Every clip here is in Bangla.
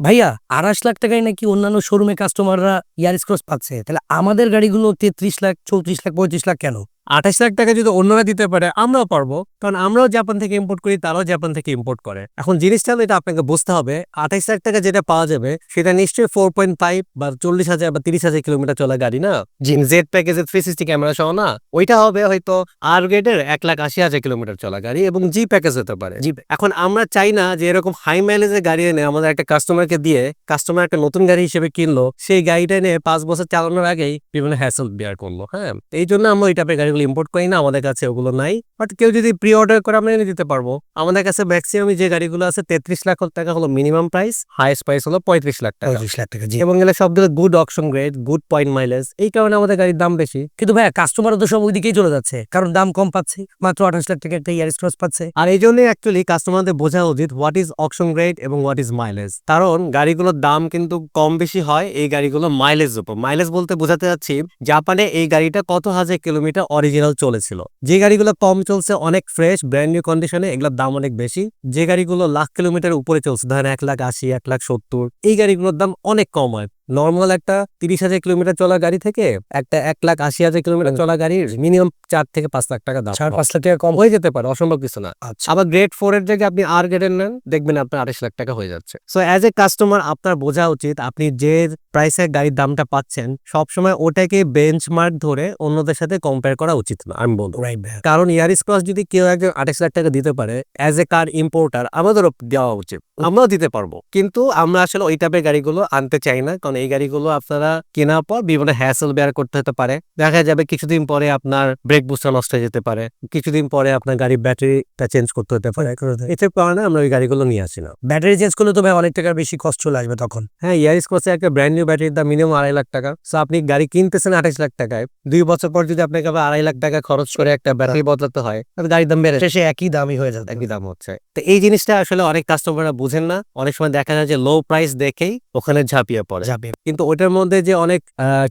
ভাইয়া, আড়াইশ লাখ টাকায় নাকি অন্যান্য শোরুমে কাস্টমাররা ইয়ারিস ক্রস পাচ্ছে? তাহলে আমাদের গাড়িগুলো তেত্রিশ লাখ, চৌত্রিশ লাখ, পঁয়ত্রিশ লাখ কেন? আঠাশ লাখ টাকা যদি অন্যরা দিতে পারে আমরাও পারব। কারণ আমরাও জাপান থেকে ইম্পোর্ট করি তারাও জাপান থেকে ইম্পোর্ট করে। এখন জিনিসটা এটা আপনাকে বুঝতে হবে আঠাশ লাখ টাকা যেটা পাওয়া যাবে সেটা নিশ্চয়ই ফোর পয়েন্ট ফাইভ বা চল্লিশ হাজার বা তিরিশ হাজার কিলোমিটার চলা গাড়ি না? জি। জেড প্যাকেজের থ্রি সিক্সটি ক্যামেরা সহ না? ওইটা হবে হয়তো আর গ্রেডের এক লাখ আশি হাজার কিলোমিটার চলা গাড়ি এবং জি প্যাকেজ হতে পারে। জি এখন আমরা চাই না যে এরকম হাই মাইলেজের গাড়ি এনে আমাদের একটা কাস্টমারকে দিয়ে কাস্টমার একটা নতুন গাড়ি হিসেবে কিনলো সেই গাড়িটা এনে পাঁচ বছর চালানোর আগেই বিভিন্ন হ্যাসেল বিয়ার করল হ্যাঁ? এই জন্য আমরা ওই টাইপের গাড়িগুলো ইম্পোর্ট করি না আমাদের কাছে ওগুলো নাই। বাট কেউ যদি প্রি অর্ডার করে আমরা এনে দিতে পারব। আমাদের কাছে ম্যাক্সিমাম যে গাড়িগুলো আছে তেত্রিশ লাখ টাকা হলো মিনিমাম প্রাইস হাইয়েস্ট প্রাইস হলো পঁয়ত্রিশ লাখ টাকা। পঁয়ত্রিশ লাখ টাকা এবং এগুলো সবগুলো good option grade good point mileage এই কারণে আমাদের গাড়ির দাম বেশি। কিন্তু ভাইয়া কাস্টমারও তো সব ওইদিকেই চলে যাচ্ছে। কারণ দাম কম পাচ্ছে মাত্র আঠাশ লাখ টাকা একটা ইয়ারিস ক্রস পাচ্ছে। আর এই জন্যই অ্যাকচুয়ালি কাস্টমারদের বোঝা উচিত হোয়াট ইজ অকশন গ্রেড এবং হোয়াট ইজ মাইলেজ কারণ গাড়িগুলোর দাম কিন্তু কম বেশি হয় এই গাড়িগুলো মাইলেজ উপর। মাইলেজ বলতে বোঝাতে যাচ্ছি জাপানে এই গাড়িটা কত হাজার কিলোমিটার অরিজিনাল চলেছিল। যে গাড়িগুলো কম চলছে, অনেক ফ্রেশ ব্র্যান্ড নিউ কন্ডিশনে এগুলোর দাম অনেক বেশি। যে গাড়িগুলো লাখ কিলোমিটার উপরে চলছে, ধরেন এক লাখ আশি, এক লাখ সত্তর, এই গাড়িগুলোর দাম অনেক কম হয়। নর্মাল একটা তিরিশ হাজার কিলোমিটার চলা গাড়ি থেকে একটা এক লাখ আশি হাজার কিলোমিটার চলা গাড়ির মিনিমাম চার থেকে পাঁচ লাখ টাকা দাম চার পাঁচ লাখ টাকা কম হয়ে যেতে পারে অসম্ভব কিছু না। আচ্ছা। আবার গ্রেড ফোর এর জায়গায় আপনি আর গ্রেডের নেন দেখবেন আপনার আড়াইশ লাখ টাকা হয়ে যাচ্ছে। সো অ্যাজ এ কাস্টমার আপনার বোঝা উচিত আপনি যে প্রাইসের গাড়ির দামটা পাচ্ছেন সবসময় ওটাকে বেঞ্চমার্ক ধরে অন্যদের সাথে কম্পেয়ার করা উচিত না আমি বলব। কারণ ইয়ারিস ক্রস যদি কেউ একজন আঠাশ লাখ টাকা দিতে পারে অ্যাজ এ কার ইম্পোর্টার আমাদেরও দেওয়া উচিত। আমরাও দিতে পারব। কিন্তু আমরা আসলে ওই টাইপের গাড়িগুলো আনতে চাই না কারণ এই গাড়িগুলো আপনারা কেনার পর বিভিন্ন হ্যাসেল বেয়ার করতে হতে পারে। দেখা যাবে কিছুদিন পরে আপনার ব্রেক বুস্টার নষ্ট হয়ে যেতে পারে। কিছুদিন পরে আপনার গাড়ির ব্যাটারিটা চেঞ্জ করতে হতে পারে। এতে কারণে আমরা ওই গাড়িগুলো নিয়ে আসি না। ব্যাটারি চেঞ্জ করলে তো ভাই অনেক টাকার বেশি কষ্ট চলে আসবে তখন। হ্যাঁ ইয়ারিস ক্রসে একটা ব্র্যান্ড নিউ ব্যাটারির দাম মিনিমাম আড়াই লাখ টাকা। সো আপনি গাড়ি কিনতেছেন আঠাশ লাখ টাকায়। দুই বছর পর যদি আপনাকে আবার আড়াই লাখ টাকা খরচ করে একটা ব্যাটারি বদলাতে হয় তাহলে গাড়ির দাম বেড়ে শেষে একই দামই হয়ে যাবে। একই দাম হচ্ছে। তো এই জিনিসটা আসলে অনেক কাস্টমাররা বুঝেন না। অনেক সময় দেখা যায় যে লো প্রাইস দেখেই ওখানে ঝাঁপিয়ে পড়ে। যাবে কিন্তু ওটার মধ্যে যে অনেক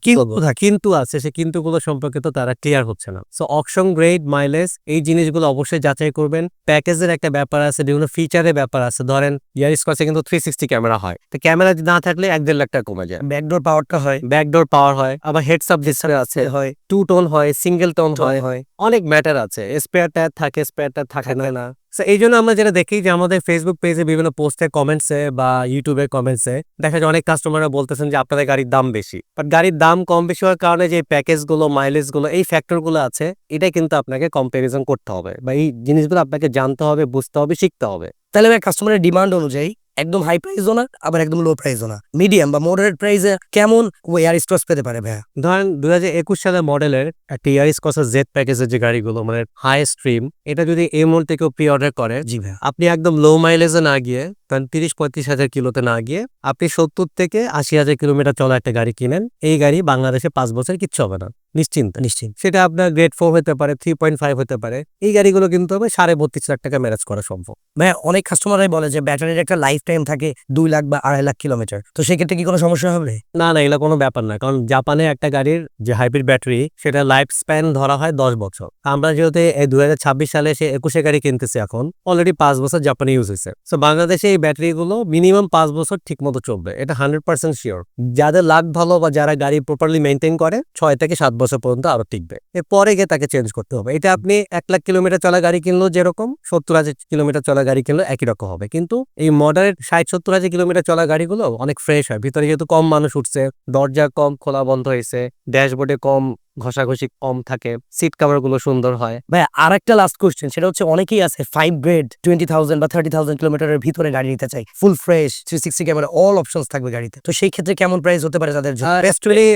কি কথা কিন্তু আছে সে কিন্তু গুলো সম্পর্কে তো তারা ক্লিয়ার হচ্ছে না। সো অকশন গ্রেড মাইলেজ এই জিনিসগুলো অবশ্যই যাচাই করবেন। প্যাকেজের একটা ব্যাপার আছে বিভিন্ন ফিচারের ব্যাপার আছে। ধরেন ইয়ারিস ক্রসে কিন্তু থ্রি সিক্সটি ক্যামেরা হয়। তো ক্যামেরা না থাকলে এক দেড় লাখ টাকা কমে যায়। ব্যাকডোর পাওয়ারটা হয়। ব্যাকডোর পাওয়ার হয় আবার হেডস আপ ডিসপ্লে আছে। হয়। টু টোন হয় সিঙ্গেল টোন হয়। হয়। অনেক ম্যাটার আছে। স্পেয়ার টায়ার থাকে স্পেয়ার টায়ার থাকে না। So, এই জন্য আমরা যেটা দেখি যে আমাদের ফেসবুক পেজে বিভিন্ন পোস্টে কমেন্টসে বা ইউটিউবের কমেন্টসে দেখা যায় অনেক কাস্টমাররা বলতেছেন যে আপনাদের গাড়ির দাম বেশি। বাট গাড়ির দাম কম বেশি হওয়ার কারণে যে প্যাকেজগুলো মাইলেজগুলো এই ফ্যাক্টরগুলো আছে এটাই কিন্তু আপনাকে কম্পারিজন করতে হবে বা এই জিনিসগুলো আপনাকে জানতে হবে বুঝতে হবে শিখতে হবে। তাহলে কাস্টমারের ডিমান্ড অনুযায়ী একদম হাই প্রাইসও না আবার একদম লো প্রাইসও না মিডিয়াম বা মডারেট প্রাইসে কেমন এয়ার ক্রস পেতে পারে ভাইয়া? ধরেন দু হাজার একুশ সালের মডেলের একটা এয়ার কসার জেড প্যাকেজের যে গাড়িগুলো মানে হাই স্ট্রিম এটা যদি এই মুহূর্তে কেউ প্রি অর্ডার করে জি ভাই আপনি একদম লো মাইলেজে না গিয়ে কারণ তিরিশ পঁয়ত্রিশ হাজার কিলোতে না গিয়ে আপনি সত্তর থেকে আশি হাজার কিলোমিটার চলা একটা গাড়ি কিনেন এই গাড়ি বাংলাদেশে পাঁচ বছর কিচ্ছু হবে না। নিশ্চিন্ত। নিশ্চিত সেটা আপনার গ্রেড ফোর হতে পারে থ্রি পয়েন্ট ফাইভ হতে পারে। এই গাড়িগুলো কিন্তু হবে সাড়ে বত্রিশ লাখ টাকা ম্যানেজ করা সম্ভব। ভাইয়া অনেক কাস্টমাররাই বলে যে ব্যাটারির একটা লাইফ টাইম থাকে দুই লাখ বা আড়াই লাখ কিলোমিটার তো সেক্ষেত্রে কি কোনো সমস্যা হবে? না না এগুলো কোনো ব্যাপার না। কারণ জাপানে একটা গাড়ির যে হাইব্রিড ব্যাটারি সেটা লাইফ স্প্যান ধরা হয় দশ বছর। আমরা যেহেতু এই দুই হাজার ছাব্বিশ সালে সে একুশে গাড়ি কিনতেছি এখন অলরেডি পাঁচ বছর জাপানে ইউজ হয়েছে। তো বাংলাদেশে এই ব্যাটারিগুলো মিনিমাম পাঁচ বছর ঠিক মতো চলবে, এটা হান্ড্রেড পার্সেন্ট শিওর যাদের লাখ ভালো বা যারা গাড়ি প্রপারলি মেনটেন করে, ছয় থেকে সাত বছর পর্যন্ত আরও টিকবে। এরপরে গিয়ে তাকে চেঞ্জ করতে হবে। এটা আপনি এক লাখ কিলোমিটার চলা গাড়ি কিনলেও যেরকম, সত্তর হাজার কিলোমিটার চলা গাড়ি কিনলেও একই রকম হবে। কিন্তু এই মডারেট ষাট, সত্তর হাজার কিলোমিটার চলা গাড়িগুলো অনেক ফ্রেশ হয়। ভিতরে যেহেতু কম মানুষ উঠছে, দরজা কম, খোলা বন্ধ হয়েছে ড্যাশবোর্ডে কম ঘষাঘষি কম থাকে সিট কাভারগুলো সুন্দর হয়। ভাই আর একটা লাস্ট কোশ্চেন সেটা হচ্ছে অনেকেই আছে ফাইভ গ্রেড টোয়েন্টি থাউজেন্ড বা থার্টি থাউজেন্ড কিলোমিটারের ভিতরে গাড়ি নিতে চাই full fresh three sixty camera all options থাকবে গাড়িতে। তো সেই ক্ষেত্রে কেমন প্রাইস হতে পারে তাদের অ্যাকচুয়ালি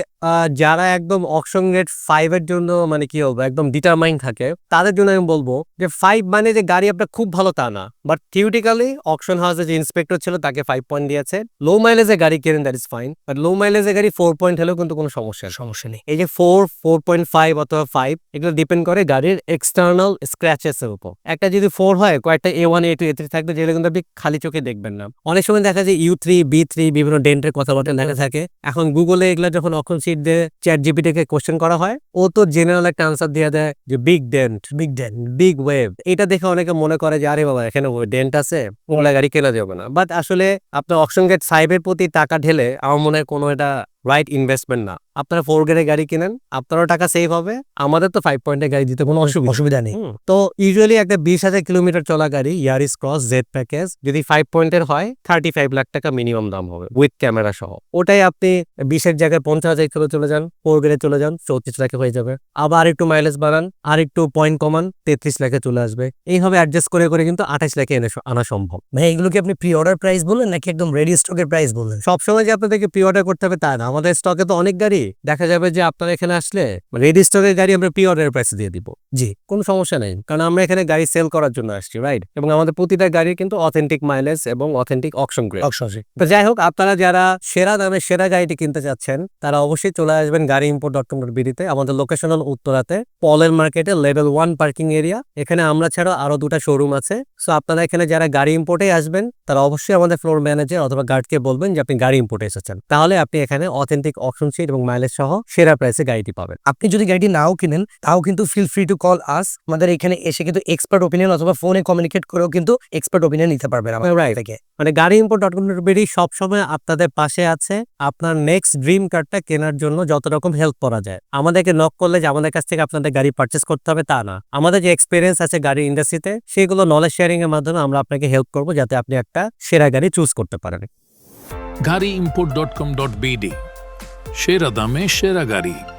যারা একদম অকশন গ্রেড ফাইভ এর জন্য মানে কি বলব একদম ডিটারমাইন থাকে তাদের জন্য আমি বলব যে ফাইভ মানে যে গাড়ি আপনার খুব ভালো তা না। বাট থিওরিটিক্যালি অকশন হাউসে যে ইন্সপেক্টর ছিল তাকে ফাইভ পয়েন্ট দিয়েছে। লো মাইলেজে গাড়ি কেনেন that is fine but low মাইলেজে গাড়ি ফোর পয়েন্ট হলেও কিন্তু কোনো সমস্যা সমস্যা নেই। এই যে ফোর ফোর পয়েন্ট ফাইভ অথবা ফাইভ এগুলো ডিপেন্ড করে গাড়ির এক্সটার্নাল স্ক্র্যাচেস এর উপর। একটা যদি ফোর হয়, কয়েকটা A one A two A three থাকবে, যেগুলো কিন্তু আপনি খালি চোখে দেখবেন না। অনেক সময় দেখা যায় ইউ থ্রি বি থ্রি বিভিন্ন ডেন্টের কথাবার্তা লেখা থাকে। এখন গুগলে এগুলো যখন অক্ষণ সিট দিয়ে চ্যাট জিপিটিকে কোশ্চেন করা হয়, ও তো জেনারেল একটা আনসার দিয়ে দেয় যে big dent big dent big wave এটা দেখে অনেকে মনে করে যে, আরে বাবা, এখানে ডেন্ট আছে, ওগুলা গাড়ি কেনা যাবে না। বাট আসলে আপনার অপশন গেট ফাইভের প্রতি টাকা ঢেলে, আমার মনে হয় কোনো এটা রাইট ইনভেস্টমেন্ট না। আপনারা ফোর গেটের গাড়ি কিনেন আপনারও টাকা সেভ হবে আমাদের তো ফাইভ পয়েন্টের গাড়ি দিতে কোনো অসুবিধা অসুবিধা নেই। তো ইউজুয়ালি একটা বিশ হাজার কিলোমিটার চলা গাড়ি ইয়ারিস ক্রস জেড প্যাকেজ যদি ফাইভ পয়েন্টের হয় থার্টি ফাইভ লাখ টাকা মিনিমাম দাম হবে উইথ ক্যামেরা সহ। ওটাই আপনি বিশের জায়গায় পঞ্চাশ হাজার কিলো চলে যান ফোর গেটে চলে যান চৌত্রিশ লাখে হয়ে যাবে। আবার একটু মাইলেজ বাড়ান আর একটু পয়েন্ট কমান তেত্রিশ লাখে চলে আসবে। এইভাবে অ্যাডজাস্ট করে করে কিন্তু আঠাশ লাখে এনে আনা সম্ভব। ভাই এগুলো কি আপনি প্রি অর্ডার প্রাইস বললেন নাকি একদম রেডি স্টকের প্রাইস বললেন? সবসময় যে আপনাদেরকে প্রি অর্ডার করতে হবে তা না। আমাদের স্টকে তো অনেক গাড়ি। দেখা যাবে যে আপনারা এখানে আসলে রেডি স্টকের গাড়ি আমরা প্রি অর্ডারের প্রাইসে দিয়ে দিব। জি কোনো সমস্যা নেই। কারণ আমরা এখানে গাড়ি সেল করার জন্য আসছি রাইট এবং আমাদের প্রতিটা গাড়ি কিন্তু অথেন্টিক মাইলেজ এবং অথেন্টিক অপশন গ্রেড তো যাই হোক আপনারা যারা সেরা দামে সেরা গাড়িটি কিনতে চাচ্ছেন তারা অবশ্যই চলে আসবেন গাড়ি ইম্পোর্ট ডট কম ডট বিডিতে আমাদের লোকেশন হল উত্তরাতে পলের মার্কেটে লেভেল ওয়ান পার্কিং এরিয়া এখানে আমরা ছাড়াও আরও দুটা শোরুম আছে। সো আপনারা এখানে যারা গাড়ি ইম্পোর্টে আসবেন তারা অবশ্যই আমাদের ফ্লোর ম্যানেজার অথবা গার্ডকে বলবেন যে আপনি গাড়ি ইম্পোর্টে এসেছেন। তাহলে আপনি এখানে অথেন্টিক অপশন সিট এবং মাইলেজ সহ সেরা প্রাইসে গাড়িটি পাবেন। আপনি যদি গাড়িটি নাও কিনেন তাও কিন্তু feel free to call us আমাদের এখানে এসে কিন্তু এক্সপার্ট ওপিনিয়ন অথবা ফোনে কমিউনিকেট করেও কিন্তু এক্সপার্ট ওপিনিয়ন নিতে পারবেন আমাদের থেকে। মানে গাড়ি ইম্পোর্ট ডট কম সবসময় আপনাদের পাশে আছে। আপনার নেক্সট ড্রিম কারটা কেনার জন্য যত রকম হেল্প করা যায়। আমাদেরকে নক করলে যে আমাদের কাছ থেকে আপনাদের গাড়ি পারচেস করতে হবে তা না। আমাদের যে এক্সপিরিয়েন্স আছে গাড়ি ইন্ডাস্ট্রিতে সেগুলো নলেজ শেয়ারিং এর মাধ্যমে আমরা আপনাকে হেল্প করব যাতে আপনি একটা সেরা গাড়ি চুজ করতে পারেন। গাড়ি import dot com dot BD সেরা দামে সেরা গাড়ি।